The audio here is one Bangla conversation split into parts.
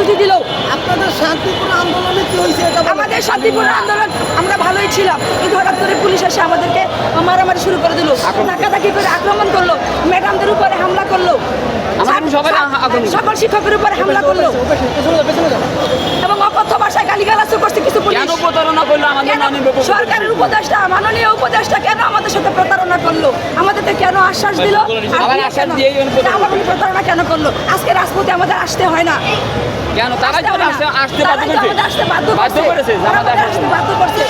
প্রতিশ্রুতি দিল। আপনাদের শান্তিপূর্ণ আন্দোলনে কি হয়েছে এটা আমাদের শান্তিপূর্ণ আন্দোলন আমরা ভালোই ছিলাম। কিন্তু হঠাৎ করে পুলিশ এসে আমাদেরকে মারামারি শুরু করে দিল। ধাক্কাধাক্কি করে আক্রমণ করল। ম্যাডামদের উপরে হামলা করল। সকল শিক্ষকের উপরে হামলা করল। এবং অকথ্য ভাষায় গালিগালাজও করছে কিছু কেন প্রতারণা করল আমাদের? সরকারের উপদেষ্টা মাননীয় উপদেষ্টা কেন আমাদের সাথে প্রতারণা করল? আশ্বাস দিল আবার উনি প্রতারণা কেন করল? আজকে রাজপথে আমাদের আসতে হয় না। কেন? তারা আসতে বাধ্য করছে। বাধ্য করেছে।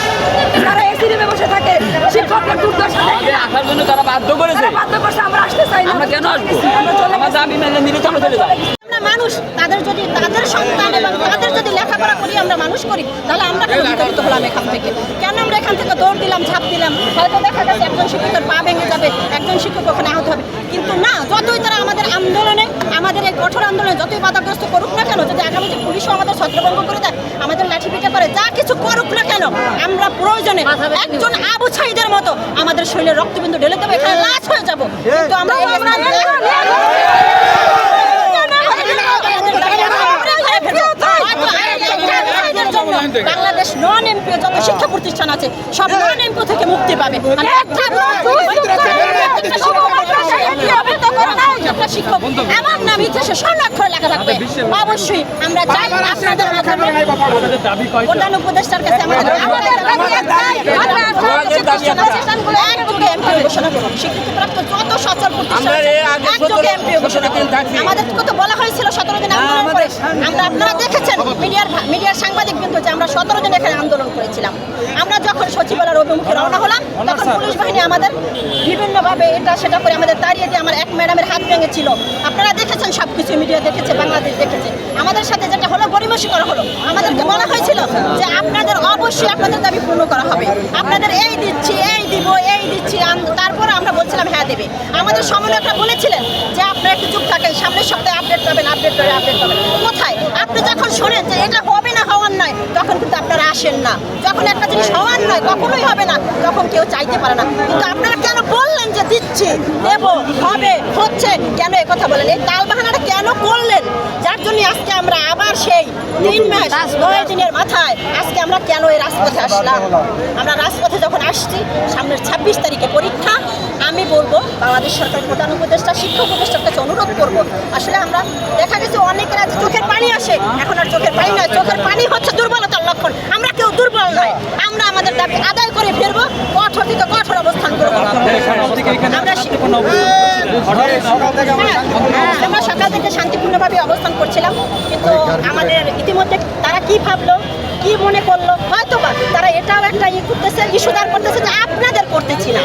তারা এসি রুমে বসে থাকে। শিক্ষকরা দুর্দশা আমাদের আসার জন্য তারা বাধ্য করেছে। বাধ্য করছে আমরা আসতে চাই না। আমরা কেন আসব? আমরা চলে। দাবি মেনে নিলে চলে মানুষ তাদের যদি তাদের সন্তান এবং তাদের যদি লেখাপড়া করি আমরা মানুষ করি তাহলে আমরা কেন বিতাড়িত হলাম এখান থেকে? কেন আমরা এখান থেকে দৌড় দিলাম ঝাঁপ দিলাম? হয়তো দেখা গেছে একজন শিক্ষকের পা ভেঙে যাবে একজন শিক্ষক ওখানে আহত হবে। কিন্তু না যতই তারা আমাদের আন্দোলনে আমাদের এই কঠোর আন্দোলনে যতই বাধাগ্রস্ত করুক না কেন যদি আগামীতে পুলিশও আমাদের ছত্রভঙ্গ করে দেয় আমাদের লাঠি পিঠা করে যা কিছু করুক না কেন আমরা প্রয়োজনে একজন আবু ছাইদের মতো আমাদের শরীরে রক্তবিন্দু ঢেলে দেবো এখানে লাশ হয়ে যাব। কিন্তু আমরা বাংলাদেশ নন এমপি যত শিক্ষা প্রতিষ্ঠান আছে সব নন এমপি থেকে মুক্তি পাবে। শিক্ষক। ইতিহাসে স্বর্ণাক্ষর লেখা থাকবে। অবশ্যই আমরা চাই আপনাদের প্রধান উপদেষ্টার কাছে আমাদের আমাদের প্রতিষ্ঠানগুলো একযোগে এমপি ঘোষণা করুন। স্বীকৃতিপ্রাপ্ত যত সচল প্রতিষ্ঠান আমরা এর আগে একযোগে 17 এমপি ঘোষণা করুন। থাকছি। আমাদেরকে তো বলা হয়েছিল সতেরো দিন আমরা আপনারা দেখেছেন মিডিয়ার মিডিয়ার সাংবাদিক কিন্তু আমরা সতেরো দিন এখানে আন্দোলন করেছিলাম। আমরা যখন সচিবালয়ের অভিমুখে রওনা হলাম তখন পুলিশ বাহিনী আমাদের বিভিন্নভাবে এটা সেটা করে আমাদের তাড়িয়ে দিয়ে আমার এক ম্যাডামের হাত ভেঙেছিল। আপনারা দেখেছেন সব কিছু মিডিয়া দেখেছে বাংলাদেশ দেখেছে। আমাদের সাথে যেটা হলো গরিমসি করা হলো। আমাদেরকে বলা হয়েছিল যে আপনাদের অবশ্যই আপনাদের দাবি পূর্ণ করা হবে। আপনাদের এই দিচ্ছি এই দিব এই দিচ্ছি তারপরে আমরা বলছিলাম হ্যাঁ দেবে। আমাদের সমন্বয়করা বলেছিলেন যে আপনারা একটু চুপ থাকেন সামনের সপ্তাহে আপডেট পাবেন আপডেট করে আপডেট পাবেন। কোথায়? আপনি যখন শোনেন যে এটা হবে না হওয়ার নয় তখন কিন্তু আপনারা আসেন না। যখন একটা জিনিস হওয়ার নয় কখনোই হবে না। তখন কেউ চাইতে পারে না। কিন্তু আপনারা কেন বললেন যে দিচ্ছি? দেব হবে হচ্ছে কেন এ কথা বলেন? এই তাল বাহানাটা কেন করলেন? যার জন্য আজকে আমরা আবার সেই তিন মাস নয় দিনের মাথায় আজকে আমরা কেন এই রাজপথে আসলাম? আমরা রাজপথে যখন আসছি সামনের ছাব্বিশ তারিখে পরীক্ষা বাংলাদেশ সরকার প্রধান উপদেষ্টা শিক্ষক উপদেষ্টার কাছে অনুরোধ করব। আসলে আমরা দেখা গেছে অনেকের আছে চোখের পানি আসে এখন আর চোখের পানি নয় চোখের পানি হচ্ছে দুর্বলতার লক্ষণ। আমরা কেউ দুর্বল নয়। আমরা আমাদের দাবি আদায় করে ফিরবো কঠোর থেকে কঠোর অবস্থান করব আমরা হ্যাঁ, আমরা সকাল থেকে শান্তিপূর্ণভাবে অবস্থান করছিলাম। কিন্তু আমাদের ইতিমধ্যে তারা কি ভাবলো কি মনে করল হয়তো বা তারা এটাও একটা ই করতেছে ইস্যু দাঁড় করতেছে যে আপনাদের করতেছি না।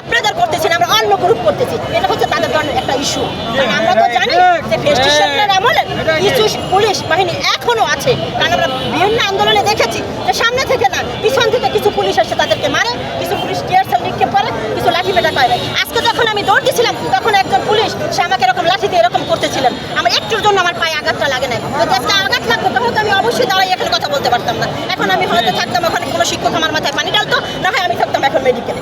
আপনাদের করতেছি না আমরা অন্য গ্রুপ করতেছি। এটা হচ্ছে তাদের জন্য একটা ইস্যু কারণ আমরা তো জানি যে ফেস্টি সরকারের আমলে কিছু পুলিশ বাহিনী এখনও আছে। কারণ আমরা বিভিন্ন আন্দোলনে দেখেছি যে সামনে থেকে না পিছন থেকে কিছু পুলিশ এসে তাদেরকে মারে কিছু পুলিশ টিয়ার সেল নিক্ষেপ করে কিছু লাঠি পেটা করে। আজকে যখন আমি দৌড় দিছিলাম তখন একজন পুলিশ সে আমাকে এরকম লাঠি দিয়ে এরকম করতেছিলেন। আমার একটুর জন্য আমার পায়ে আঘাতটা লাগে নাই। যদি আজকে আঘাত লাগতো তাহলে তো আমি অবশ্যই দাঁড়াই এখানে কথা বলতে পারতাম না। এখন আমি হয়তো থাকতাম ওখানে কোনো শিক্ষক আমার মাথায় পানি ডালতো না হয় আমি থাকতাম এখন মেডিকেলে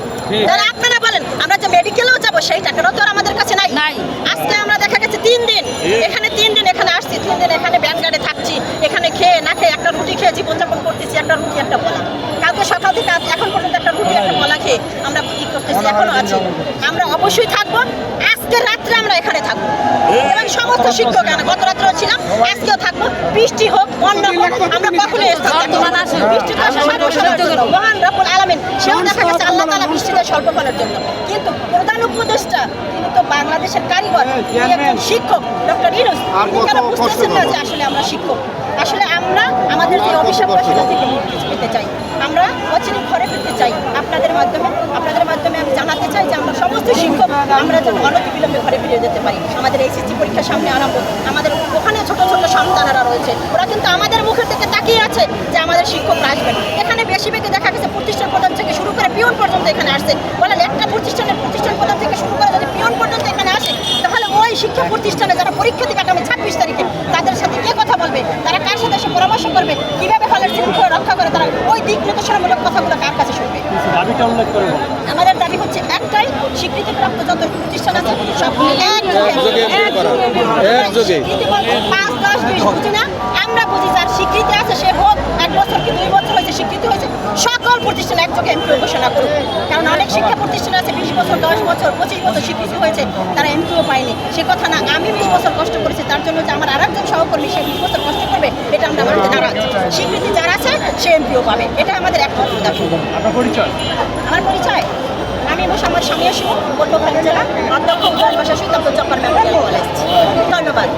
তাহলে আপনারা বলেন আমরা যে মেডিকেলেও যাব সেই টাকাটাও তো আমাদের কাছে নাই। নাই। আজকে আমরা দেখা গেছে তিন দিন। এখানে তিন দিন এখানে আসছি তিন দিন এখানে ব্যানগার্ডে থাকছি। এখানে খেয়ে না খেয়ে একটা রুটি খেয়ে জীবনযাপন করতেছি একটা রুটি একটা বলা কালকে সকাল থেকে আজ এখন পর্যন্ত একটা রুটি একটা বলা খেয়ে আমরা ই করতেছি এখনও আছি। আমরা অবশ্যই থাকব। আজকে রাত্রে আমরা এখানে থাকব। এবং সমস্ত শিক্ষক গত রাত্রেও ছিলাম আজকেও থাকব। বৃষ্টি হোক বন্যা হোক আমরা স্থান বৃষ্টি। মহান রব্বুল আলামিন সেও দেখা গেছে আল্লাহ তাআলা বৃষ্টি দেয় স্বল্পকালের জন্য। কিন্তু প্রধান উপদেষ্টা তিনি তো বাংলাদেশের কারিগর একজন শিক্ষক ডক্টর তিনি কেন বুঝতেছেন না যে আসলে আমরা শিক্ষক? আসলে আমরা আমাদের যে অভিশাপ সেটা থেকে মুক্তি পেতে চাই। আমরা অচিরে ঘরে ফিরতে চাই আপনাদের মাধ্যমে। আপনাদের মাধ্যমে আমি জানাতে চাই যে আমরা সমস্ত শিক্ষক আমরা যেন অনতিবিলম্বে ঘরে ফিরে যেতে পারি। আমাদের এইচএসসি পরীক্ষা সামনে আরম্ভ। আমাদের ওখানে ছোট ছোট সন্তানেরা রয়েছে। ওরা কিন্তু আমাদের মুখের দিকে তাকিয়ে আছে যে আমাদের শিক্ষকরা আসবেন। এখানে বেশি বেশি দেখা গেছে প্রতিষ্ঠান প্রধান থেকে শুরু করে পিয়ন পর্যন্ত এখানে আসছে। বলেন একটা প্রতিষ্ঠানের প্রতিষ্ঠান প্রধান থেকে শুরু করে যদি পিয়ন পর্যন্ত এখানে আসে ওই শিক্ষা প্রতিষ্ঠানে যারা পরীক্ষা দিবে আগামী ছাব্বিশ তারিখে তাদের সাথে কে কথা বলবে? তারা কার সাথে এসে পরামর্শ করবে? কীভাবে হলের শৃঙ্খলা রক্ষা করে তারা ওই দিক নির্দেশনামূলক কথাগুলো কার কাছে শুনবে? দাবিটা উল্লেখ করে বলো। আমাদের দাবি হচ্ছে একটাই স্বীকৃতি প্রাপ্ত যত প্রতিষ্ঠান আছে সব। স্বীকৃতি বলতে পাঁচ দশ বিশ বুঝি না? প্রতিষ্ঠান একযোগে এমপিও ঘোষণা করুক। কারণ অনেক শিক্ষা প্রতিষ্ঠান আছে বিশ বছর দশ বছর পঁচিশ বছর স্বীকৃতি হয়েছে তারা এমপিও পায়নি। সে কথা না আমি বিশ বছর কষ্ট করেছি তার জন্য যে আমার আরেকজন সহকর্মী সে বিশ বছর কষ্ট করবে এটা আমরা মানতে নারাজ স্বীকৃতি যারা আছে সে এমপিও পাবে। এটা আমাদের একমাত্র দাবি পরিচয়? আমার পরিচয়? আমি মোসাম্মদ সামিয়া শিমু পটুয়াখালী জেলা অধ্যক্ষ উদয় ভাষা সৈতাব্দ জব্বার মেমোরিয়াল কলেজ। ধন্যবাদ।